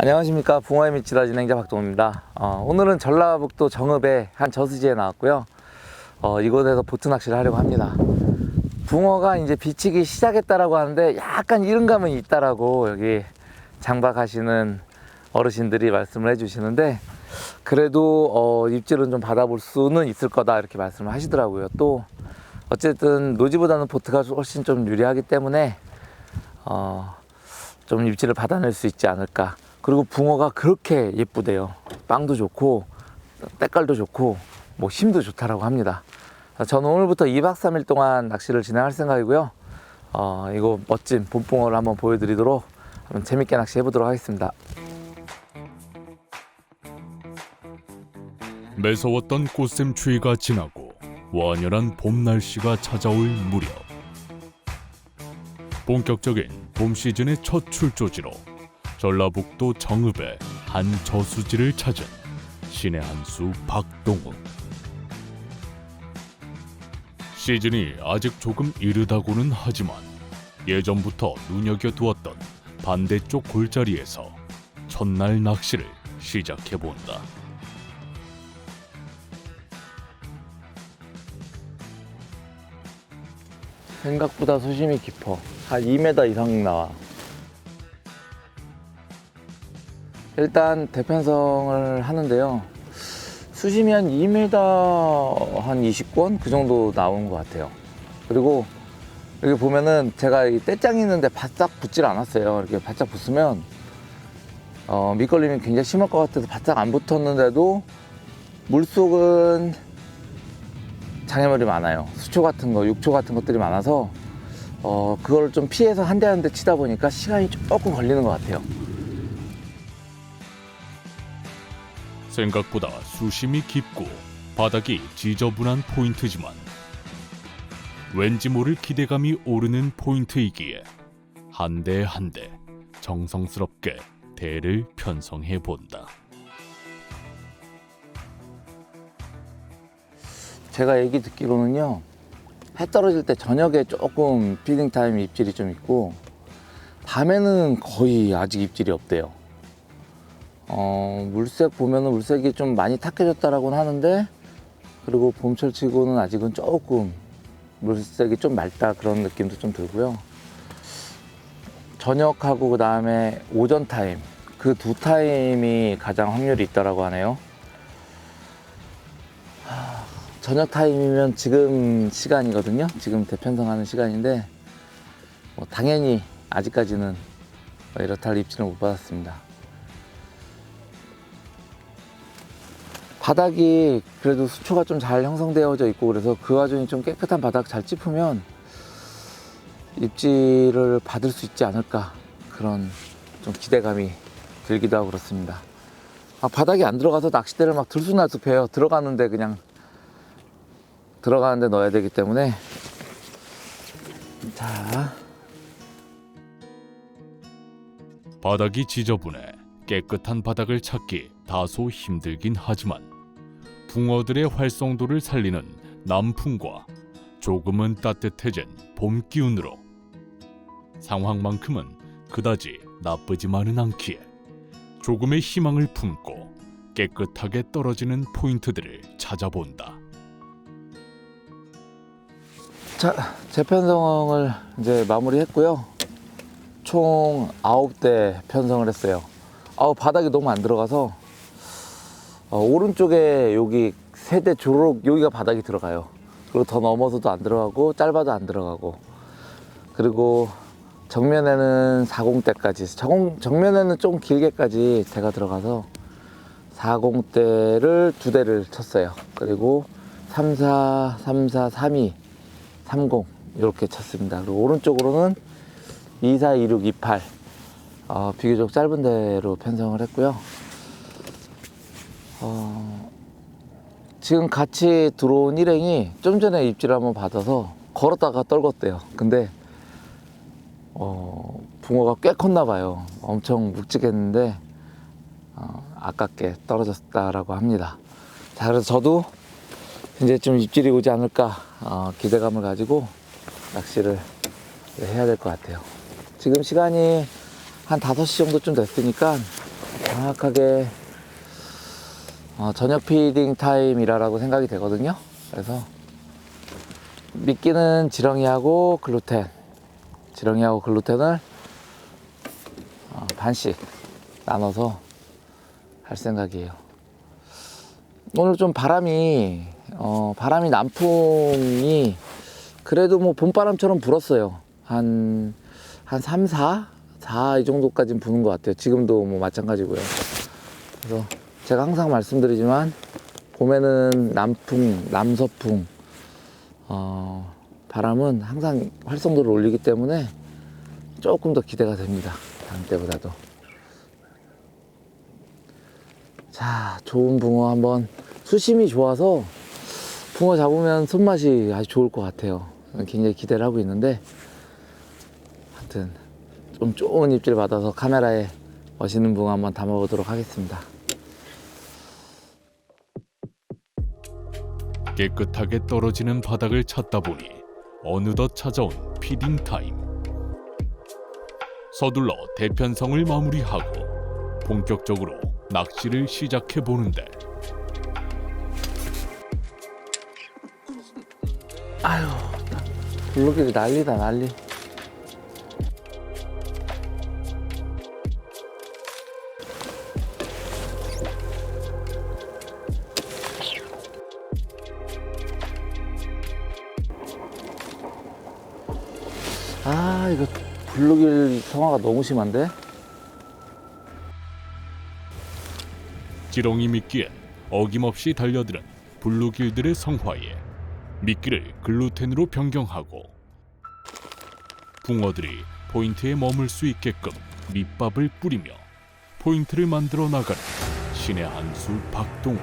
안녕하십니까. 붕어의 미치다 진행자 박동호입니다. 어, 오늘은 전라북도 정읍의 한 저수지에 나왔고요. 어, 이곳에서 보트 낚시를 하려고 합니다. 붕어가 이제 비치기 시작했다라고 하는데 약간 이른감은 있다라고 여기 장박하시는 어르신들이 말씀을 해주시는데 그래도 어, 입질은 좀 받아볼 수는 있을 거다 이렇게 말씀을 하시더라고요. 또 어쨌든 노지보다는 보트가 훨씬 좀 유리하기 때문에 어, 좀 입질을 받아낼 수 있지 않을까. 그리고 붕어가 그렇게 예쁘대요. 빵도 좋고, 때깔도 좋고, 뭐 힘도 좋다라고 합니다. 저는 오늘부터 2박 3일 동안 낚시를 진행할 생각이고요. 어, 이거 멋진 봄붕어를 한번 보여드리도록 한번 재밌게 낚시해 보도록 하겠습니다. 매서웠던 꽃샘 추위가 지나고 완연한 봄 날씨가 찾아올 무렵 본격적인 봄 시즌의 첫 출조지로 전라북도 정읍의 한 저수지를 찾은 신의 한수 박동훈 시즌이 아직 조금 이르다고는 하지만 예전부터 눈여겨두었던 반대쪽 골짜리에서 첫날 낚시를 시작해본다. 생각보다 수심이 깊어. 한 2m 이상 나와. 일단 대편성을 하는데요. 수심이 한 2m 한 20권 그 정도 나오는 것 같아요. 그리고 여기 보면은 제가 이 떼짱이 있는데 바싹 붙질 않았어요. 이렇게 바짝 붙으면 어, 밑걸림이 굉장히 심할 것 같아서 바짝 안 붙었는데도 물속은 장애물이 많아요. 수초 같은 거, 육초 같은 것들이 많아서 어, 그걸 좀 피해서 한 대 한 대 치다 보니까 시간이 조금 걸리는 것 같아요. 생각보다 수심이 깊고 바닥이 지저분한 포인트지만 왠지 모를 기대감이 오르는 포인트이기에 한 대 한 대 정성스럽게 대를 편성해 본다. 제가 얘기 듣기로는요, 해 떨어질 때 저녁에 조금 피딩 타임 입질이 좀 있고, 밤에는 거의 아직 입질이 없대요. 어, 물색 보면은 물색이 좀 많이 탁해졌다라고는 하는데, 그리고 봄철 치고는 아직은 조금 물색이 좀 맑다 그런 느낌도 좀 들고요. 저녁하고 그 다음에 오전 타임, 그 두 타임이 가장 확률이 있다라고 하네요. 저녁 타임이면 지금 시간이거든요. 지금 대편성하는 시간인데 뭐 당연히 아직까지는 이렇다 할 입질을 못 받았습니다. 바닥이 그래도 수초가 좀 잘 형성되어져 있고 그래서 그 와중에 좀 깨끗한 바닥 잘 짚으면 입질을 받을 수 있지 않을까 그런 좀 기대감이 들기도 하고 그렇습니다. 아, 바닥이 안 들어가서 낚싯대를 막 들쑥날쑥 해요. 들어가는데 그냥 들어가는데 넣어야 되기 때문에 자 바닥이 지저분해 깨끗한 바닥을 찾기 다소 힘들긴 하지만 붕어들의 활성도를 살리는 남풍과 조금은 따뜻해진 봄 기운으로 상황만큼은 그다지 나쁘지만은 않기에 조금의 희망을 품고 깨끗하게 떨어지는 포인트들을 찾아본다. 자, 재편성을 이제 마무리했고요. 총 9대 편성을 했어요. 아우 바닥이 너무 안 들어가서 어, 오른쪽에 여기 세대 조록 여기가 바닥이 들어가요. 그리고 더 넘어서도 안 들어가고 짧아도 안 들어가고 그리고 정면에는 40대까지 정, 정면에는 좀 길게까지 대가 들어가서 40대를 두 대를 쳤어요. 그리고 34, 34, 32 30 이렇게 쳤습니다. 그리고 오른쪽으로는 24, 26, 28 어, 비교적 짧은 대로 편성을 했고요. 어, 지금 같이 들어온 일행이 좀 전에 입질 한번 받아서 걸었다가 떨궜대요. 근데 어, 붕어가 꽤 컸나 봐요. 엄청 묵직했는데 어, 아깝게 떨어졌다라고 합니다. 자, 그래서 저도 이제 좀 입질이 오지 않을까 어, 기대감을 가지고 낚시를 해야 될 것 같아요. 지금 시간이 한 5시 정도쯤 됐으니까 정확하게 어, 저녁 피딩 타임이라고 생각이 되거든요. 그래서 미끼는 지렁이하고 글루텐, 지렁이하고 글루텐을 어, 반씩 나눠서 할 생각이에요. 오늘 좀 바람이 어, 바람이 남풍이 그래도 뭐 봄바람처럼 불었어요. 한, 한 3, 4? 4 이 정도까지는 부는 것 같아요. 지금도 뭐 마찬가지고요. 그래서 제가 항상 말씀드리지만 봄에는 남풍, 남서풍, 어, 바람은 항상 활성도를 올리기 때문에 조금 더 기대가 됩니다. 다음 때보다도. 자, 좋은 붕어 한번 수심이 좋아서 붕어 잡으면 손맛이 아주 좋을 것 같아요. 굉장히 기대를 하고 있는데 하여튼 좀 좋은 입질 받아서 카메라에 멋있는 붕어 한번 담아보도록 하겠습니다. 깨끗하게 떨어지는 바닥을 찾다 보니 어느덧 찾아온 피딩 타임. 서둘러 대편성을 마무리하고 본격적으로 낚시를 시작해 보는데 아유, 블루길이 난리다 난리. 아, 이거 블루길 성화가 너무 심한데? 지렁이 미끼에 어김없이 달려드는 블루길들의 성화에 미끼를 글루텐으로 변경하고 붕어들이 포인트에 머물 수 있게끔 밑밥을 뿌리며 포인트를 만들어 나가는 신의 한수 박동호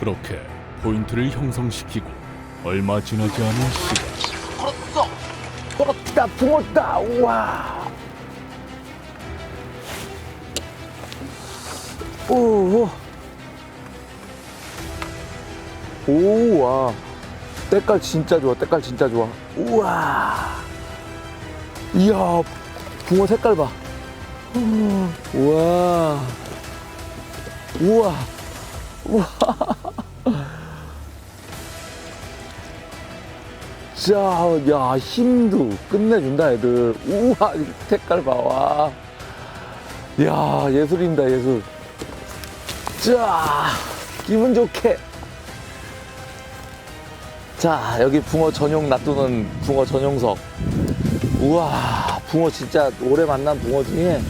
그렇게 포인트를 형성시키고 얼마 지나지 않은 시간 뻗다, 붕었다, 우와. 오, 오와. 때깔 진짜 좋아, 때깔 진짜 좋아. 우와. 이야, 붕어 색깔 봐. 우와. 우와. 우와. 자, 야, 힘도 끝내준다, 애들. 우와, 이 색깔 봐, 와. 야, 예술입니다, 예술. 자, 기분 좋게. 자, 여기 붕어 전용 놔두는 붕어 전용석. 우와, 붕어 진짜 오래 만난 붕어 중에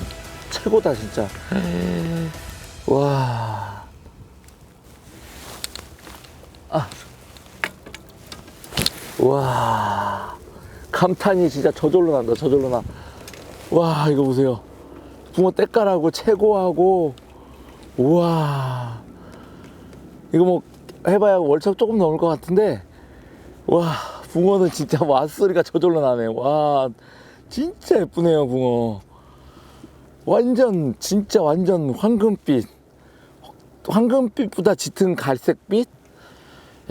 최고다, 진짜. 와. 와. 감탄이 진짜 저절로 난다 저절로 나 와 이거 보세요. 붕어 때깔하고 최고하고. 우와. 이거 뭐 해봐야 월척 조금 넘을 것 같은데. 와 붕어는 진짜 왓소리가 저절로 나네. 와 진짜 예쁘네요 붕어. 완전 진짜 완전 황금빛. 황금빛보다 짙은 갈색빛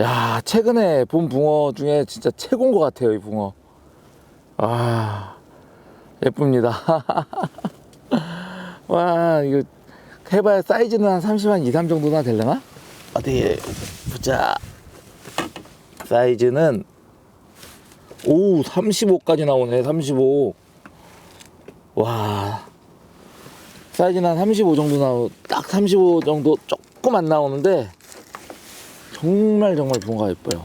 야, 최근에 본 붕어 중에 진짜 최고인 것 같아요, 이 붕어. 아, 예쁩니다. 와, 이거 해봐야 사이즈는 한 30한 2, 3 정도나 되려나? 어디 보자. 사이즈는 오, 35까지 나오네, 35. 와, 사이즈는 한 35 정도 나오, 딱35 정도 조금 안 나오는데 정말 정말 붕어가 예뻐요.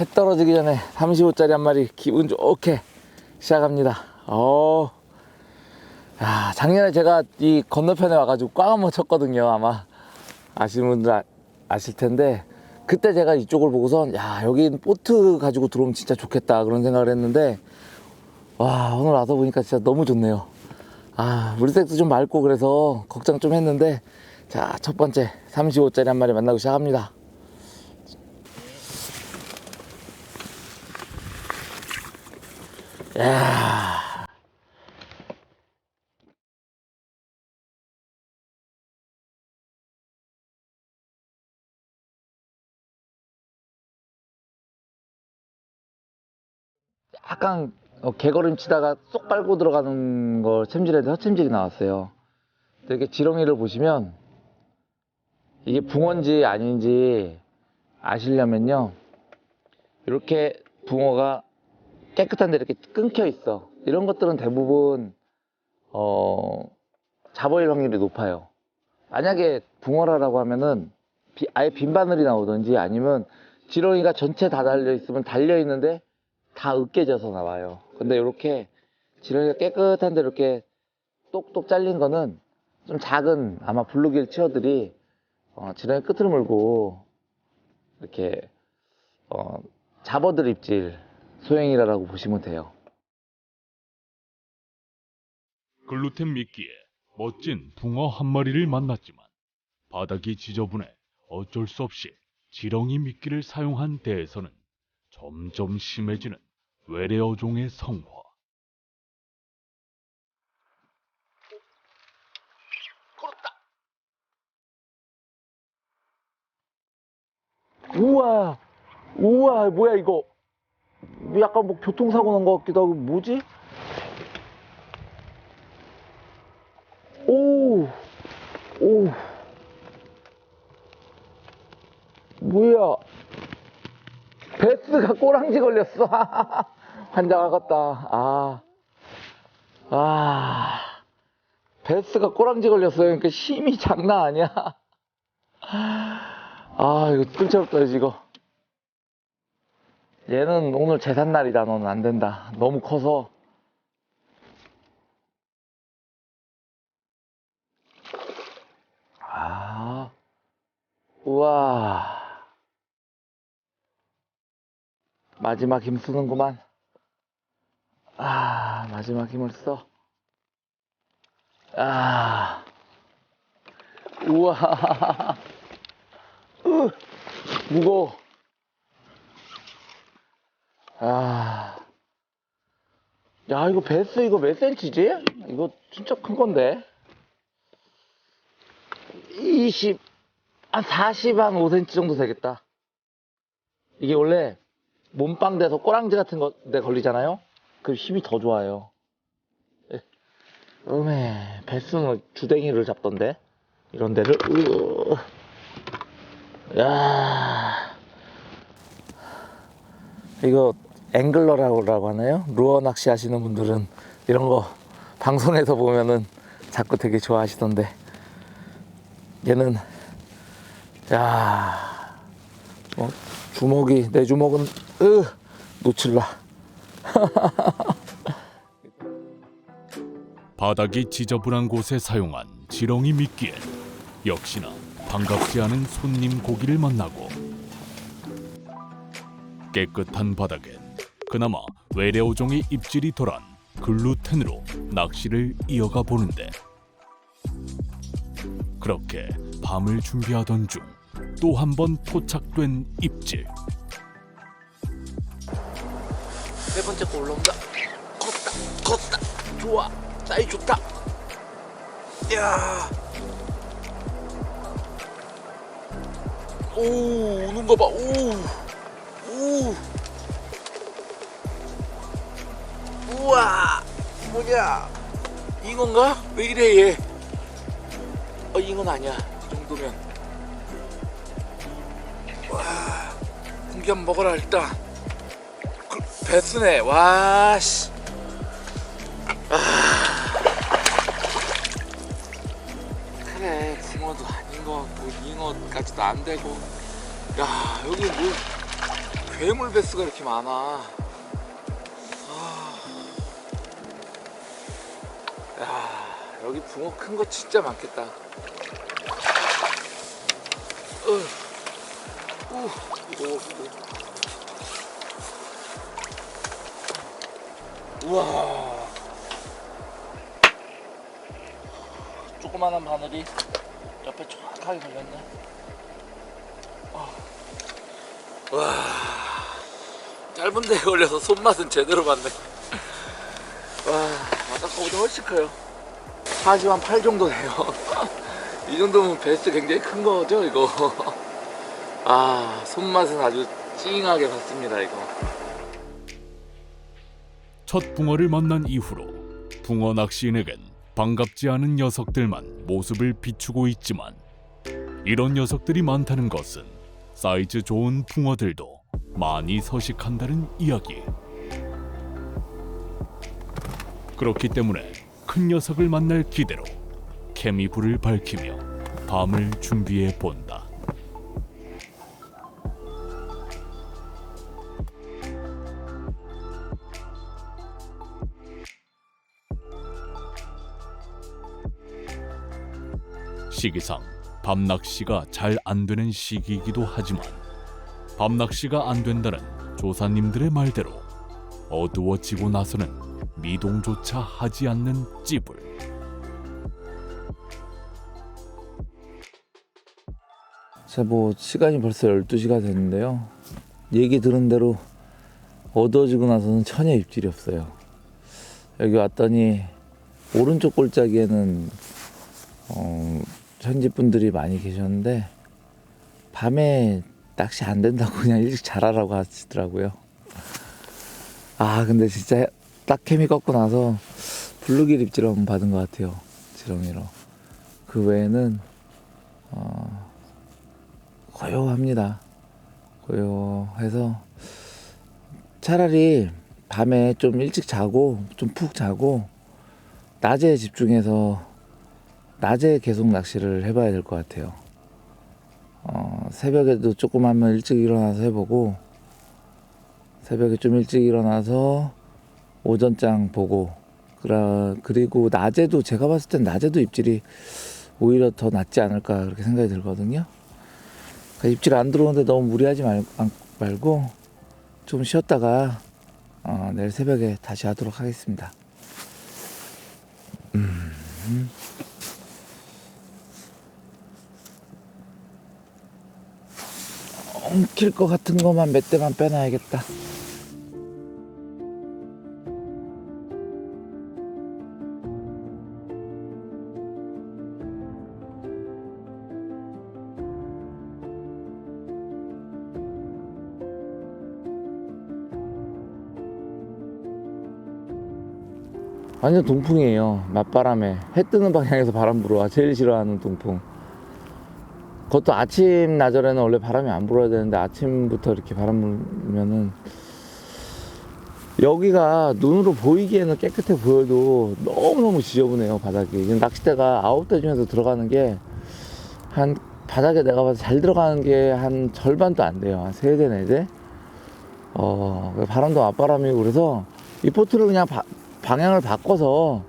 해 떨어지기 전에 35짜리 한 마리 기분 좋게 시작합니다. 어, 야, 작년에 제가 이 건너편에 와가지고 꽝 한번 쳤거든요. 아마 아시는 분들 아, 아실 텐데 그때 제가 이쪽을 보고선 야 여기 보트 가지고 들어오면 진짜 좋겠다 그런 생각을 했는데 와 오늘 와서 보니까 진짜 너무 좋네요. 아 물색도 좀 맑고 그래서 걱정 좀 했는데 자, 첫 번째 35짜리 한 마리 만나고 시작합니다. 야. 약간 어, 개걸음 치다가 쏙 빨고 들어가는 걸 챔질했는데 헛챔질이 나왔어요. 이렇게 지렁이를 보시면 이게 붕어인지 아닌지 아시려면요. 이렇게 붕어가 깨끗한데 이렇게 끊겨 있어. 이런 것들은 대부분 어, 잡어일 확률이 높아요. 만약에 붕어라라고 하면은 비- 아예 빈 바늘이 나오든지 아니면 지렁이가 전체 다 달려 있으면 달려 있는데 다 으깨져서 나와요. 근데 이렇게 지렁이가 깨끗한데 이렇게 똑똑 잘린 거는 좀 작은 아마 블루길 치어들이 어, 지렁이 끝을 물고 이렇게 어, 잡어들 입질 소행이라고 보시면 돼요. 글루텐 미끼에 멋진 붕어 한 마리를 만났지만 바닥이 지저분해 어쩔 수 없이 지렁이 미끼를 사용한 데에서는 점점 심해지는 외래어종의 성화. 우와, 우와, 뭐야 이거? 약간 뭐 교통사고 난 것 같기도 하고 뭐지? 오, 오, 뭐야? 베스가 꼬랑지 걸렸어. 환장하겠다. 아, 아, 베스가 꼬랑지 걸렸어요. 그러니까 힘이 장난 아니야. 아, 이거 뜬채롭다, 이거. 얘는 오늘 제삿날이다, 너는 안 된다. 너무 커서. 아, 우와. 마지막 힘 쓰는구만. 아, 마지막 힘을 써. 아, 우와. 으, 무거워. 아. 야, 이거 베스 이거 몇 센치지? 이거 진짜 큰 건데. 20, 한 40, 한 5cm 정도 되겠다. 이게 원래 몸빵 돼서 꼬랑지 같은 거 데 걸리잖아요? 그 힘이 더 좋아요. 예. 음에, 베스는 주댕이를 잡던데? 이런 데를, 으 야. 이거 앵글러라고 하나요? 루어 낚시 하시는 분들은 이런 거 방송에서 보면은 자꾸 되게 좋아하시던데. 얘는 야. 어, 주먹이 내 주먹은 으 놓칠라. 바닥이 지저분한 곳에 사용한 지렁이 미끼엔 역시나 반갑지 않은 손님 고기를 만나고 깨끗한 바닥엔 그나마 외래어종의 입질이 덜한 글루텐으로 낚시를 이어가 보는데 그렇게 밤을 준비하던 중 또 한 번 포착된 입질. 세 번째 거 올라온다. 컸다 컸다. 좋아 사이 좋다. 야 오, 오는 거 봐. 오. 오. 우와. 뭐냐? 잉어인가? 왜 이래 얘? 어, 잉어는 아니야. 이 정도면. 와. 공기 한번 먹어라 일단. 그, 베스네. 와 씨. 그 것 같고 잉어까지도 안 되고 야 여기 뭐 괴물 베스가 이렇게 많아 아. 야 여기 붕어 큰 거 진짜 많겠다 어. 우, 무거워, 무거워. 우와 조그만한 바늘이 옆에 정확하게 걸렸네. 어. 와, 짧은 데에 걸려서 손맛은 제대로 맞네. 와, 바닥거보다 훨씬 커요. 40한 8 정도 돼요. 이 정도면 베스트 굉장히 큰 거죠, 이거. 아, 손맛은 아주 찡하게 봤습니다, 이거. 첫 붕어를 만난 이후로 붕어 낚시인에겐 반갑지 않은 녀석들만 모습을 비추고 있지만 이런 녀석들이 많다는 것은 사이즈 좋은 붕어들도 많이 서식한다는 이야기. 그렇기 때문에 큰 녀석을 만날 기대로 케미불을 밝히며 밤을 준비해 본다. 시기상 밤 낚시가 잘 안 되는 시기이기도 하지만 밤 낚시가 안 된다는 조사님들의 말대로 어두워지고 나서는 미동조차 하지 않는 찌불. 자, 뭐 시간이 벌써 12시가 됐는데요. 얘기 들은 대로 어두워지고 나서는 전혀 입질이 없어요. 여기 왔더니 오른쪽 골짜기에는 어, 현지 분들이 많이 계셨는데 밤에 낚시 안 된다고 그냥 일찍 자라라고 하시더라고요. 아 근데 진짜 딱 케미 꺾고 나서 블루길 한번 받은 것 같아요. 지렁이로. 그 외에는 어, 고요합니다. 고요해서 차라리 밤에 좀 일찍 자고 좀 푹 자고 낮에 집중해서 낮에 계속 낚시를 해봐야 될 것 같아요. 어, 새벽에도 조금 하면 일찍 일어나서 해보고 새벽에 좀 일찍 일어나서 오전장 보고 그리고 낮에도 제가 봤을 땐 낮에도 입질이 오히려 더 낫지 않을까 그렇게 생각이 들거든요. 그러니까 입질 안 들어오는데 너무 무리하지 말, 안- 말고 좀 쉬었다가 어, 내일 새벽에 다시 하도록 하겠습니다. 엉킬 것 같은 것만 몇 대만 빼놔야겠다. 완전 동풍이에요. 맞바람에 해 뜨는 방향에서 바람 불어와 제일 싫어하는 동풍. 그것도 아침 나절에는 원래 바람이 안 불어야 되는데 아침부터 이렇게 바람 불면은 여기가 눈으로 보이기에는 깨끗해 보여도 너무너무 지저분해요 바닥이 낚싯대가 아홉 대 중에서 들어가는 게 한 바닥에 내가 봐서 잘 들어가는 게 한 절반도 안 돼요 한 세 대, 네 대. 어, 바람도 맞바람이고 그래서 이 포트를 그냥 바- 방향을 바꿔서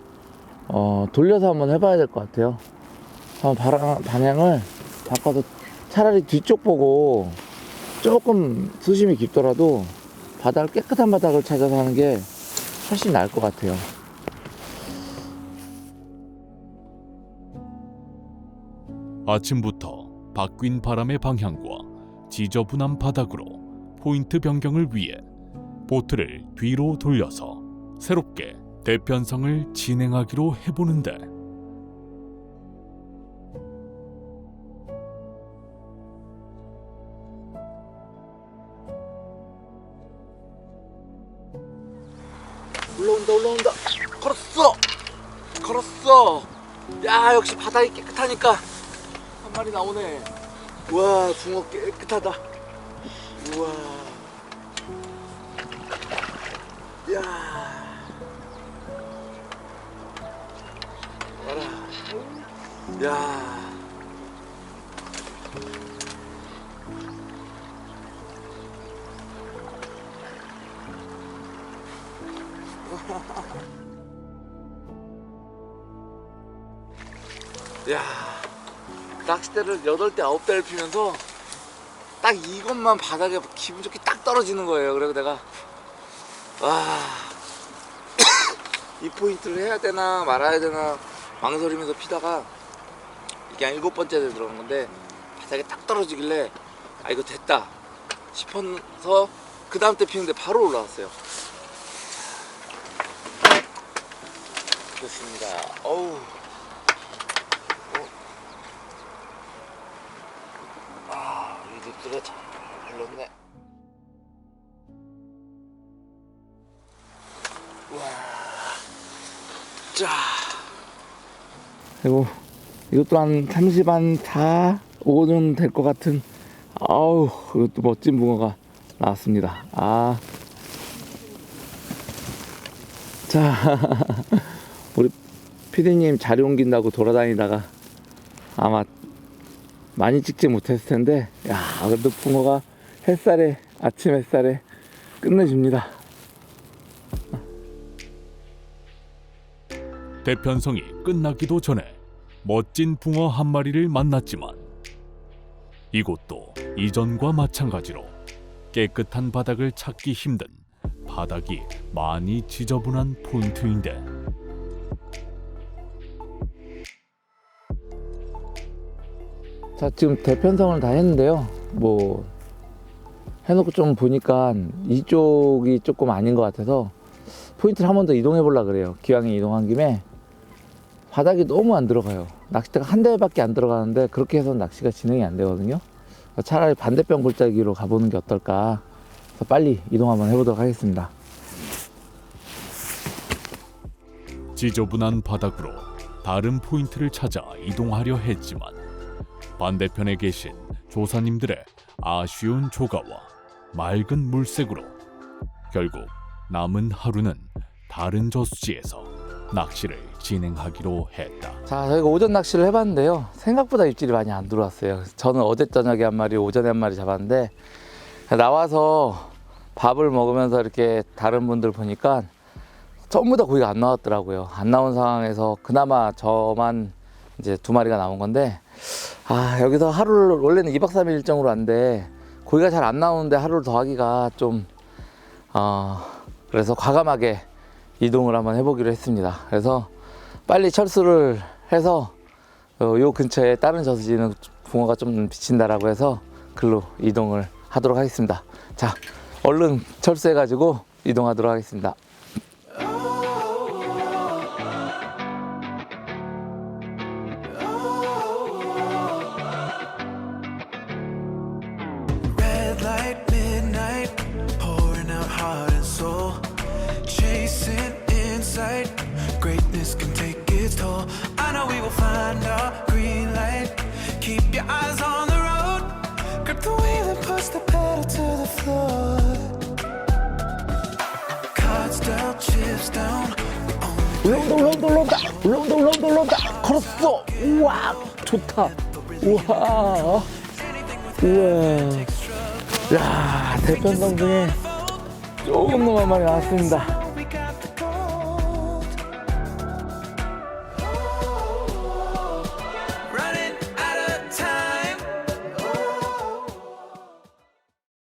어, 돌려서 한번 해봐야 될 것 같아요. 한번 바람, 방향을 바꿔서 차라리 뒤쪽 보고 조금 수심이 깊더라도 바닥을 깨끗한 바닥을 찾아서 하는 게 훨씬 나을 것 같아요. 아침부터 바뀐 바람의 방향과 지저분한 바닥으로 포인트 변경을 위해 보트를 뒤로 돌려서 새롭게 대편성을 진행하기로 해보는데 역시 바닥이 깨끗하니까 한 마리 나오네. 우와 붕어 깨끗하다. 우와. 야. 봐라 야 야 낚싯대를 8대 9대를 피면서 딱 이것만 바닥에 기분 좋게 딱 떨어지는 거예요. 그래서 내가 와 이 포인트를 해야 되나 말아야 되나 망설이면서 피다가 이게 한 일곱 번째 들어간 건데 바닥에 딱 떨어지길래 아 이거 됐다 싶어서 그 다음 때 피는데 바로 올라왔어요. 좋습니다. 어우 립들에 잘 발렸네. 자. 그리고 이것도 한 30, 한 4, 5 정도 될 것 같은, 아우, 이것도 멋진 붕어가 나왔습니다. 아. 자, 우리 피디님 자리 옮긴다고 돌아다니다가 아마 많이 찍지 못했을 텐데, 야, 그래도 붕어가 햇살에, 아침 햇살에 끝내줍니다. 대편성이 끝나기도 전에 멋진 붕어 한 마리를 만났지만 이곳도 이전과 마찬가지로 깨끗한 바닥을 찾기 힘든 바닥이 많이 지저분한 폰트인데 자 지금 대편성을 다 했는데요. 뭐 해놓고 좀 보니까 이쪽이 조금 아닌 것 같아서 포인트를 한 번 더 이동해 보려 그래요. 기왕에 이동한 김에. 바닥이 너무 안 들어가요. 낚싯대가 한 대밖에 안 들어가는데 그렇게 해서 낚시가 진행이 안 되거든요. 차라리 반대편 골짜기로 가보는 게 어떨까. 그래서 빨리 이동 한번 해보도록 하겠습니다. 지저분한 바닥으로 다른 포인트를 찾아 이동하려 했지만 반대편에 계신 조사님들의 아쉬운 조가와 맑은 물색으로 결국 남은 하루는 다른 저수지에서 낚시를 진행하기로 했다. 자, 저희가 오전 낚시를 해봤는데요. 생각보다 입질이 많이 안 들어왔어요. 저는 어제 저녁에 한 마리, 오전에 한 마리 잡았는데 나와서 밥을 먹으면서 이렇게 다른 분들 보니까 전부 다 고기가 안 나왔더라고요. 안 나온 상황에서 그나마 저만 이제 두 마리가 나온 건데 아 여기서 하루를 원래는 2박 3일 일정으로 왔는데 고기가 잘 안 나오는데 하루를 더 하기가 좀 어, 그래서 과감하게 이동을 한번 해보기로 했습니다. 그래서 빨리 철수를 해서 어, 요 근처에 다른 저수지는 붕어가 좀 비친다라고 해서 글로 이동을 하도록 하겠습니다. 자, 얼른 철수해 가지고 이동하도록 하겠습니다. Keep your eyes on the road. Grip the wheel and push the pedal to the floor. Cards dealt, chips down. 올라온다, 올라온다, 올라온다, 올라온다, 올라온다, 올라온다. 걸었어. 우와, 좋다. 우와, 우와. 야, 대편성 중에 조금 놈한 마리 나왔습니다.